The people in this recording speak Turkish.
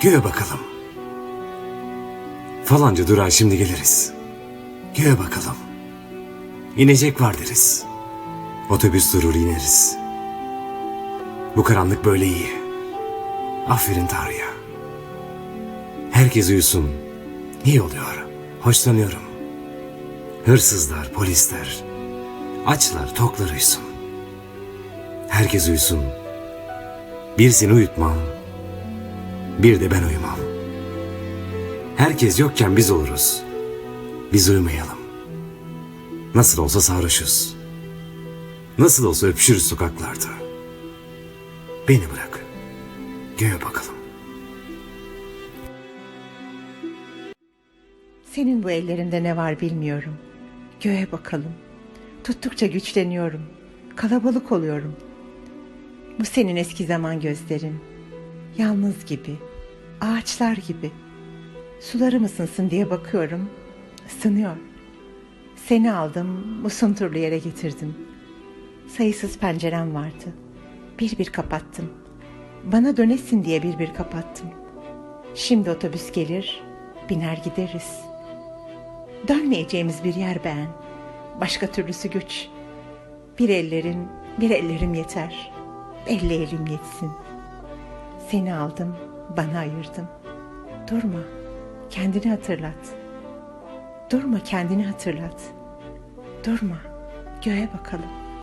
Göğe bakalım. Falanca durağa şimdi geliriz. Göğe bakalım. İnecek var deriz. Otobüs durur ineriz. Bu karanlık böyle iyi. Aferin Tanrı'ya. Herkes uyusun. İyi oluyor. Hoşlanıyorum. Hırsızlar, polisler, açlar, toklar uyusun. Herkes uyusun. Bir seni uyutmam. Bir de ben uyumam. Herkes yokken biz oluruz. Biz uyumayalım. Nasıl olsa sarhoşuz. Nasıl olsa öpüşürüz sokaklarda. Beni bırak. Göğe bakalım. Senin bu ellerinde ne var bilmiyorum. Göğe bakalım. Tuttukça güçleniyorum. Kalabalık oluyorum. Bu senin eski zaman gözlerin. Yalnız gibi, ağaçlar gibi. Sularım ısınsın diye bakıyorum. Isınıyor. Seni aldım, bu sunturlu yere getirdim. Sayısız pencerem vardı. Bir bir kapattım. Bana dönesin diye bir bir kapattım. Şimdi otobüs gelir, biner gideriz. Dönmeyeceğimiz bir yer beğen. Başka türlüsü güç. Bir ellerin, bir ellerim yeter. Elli elim yetsin. Seni aldım, bana ayırdın. Durma, kendini hatırlat. Durma, kendini hatırlat. Durma, göğe bakalım.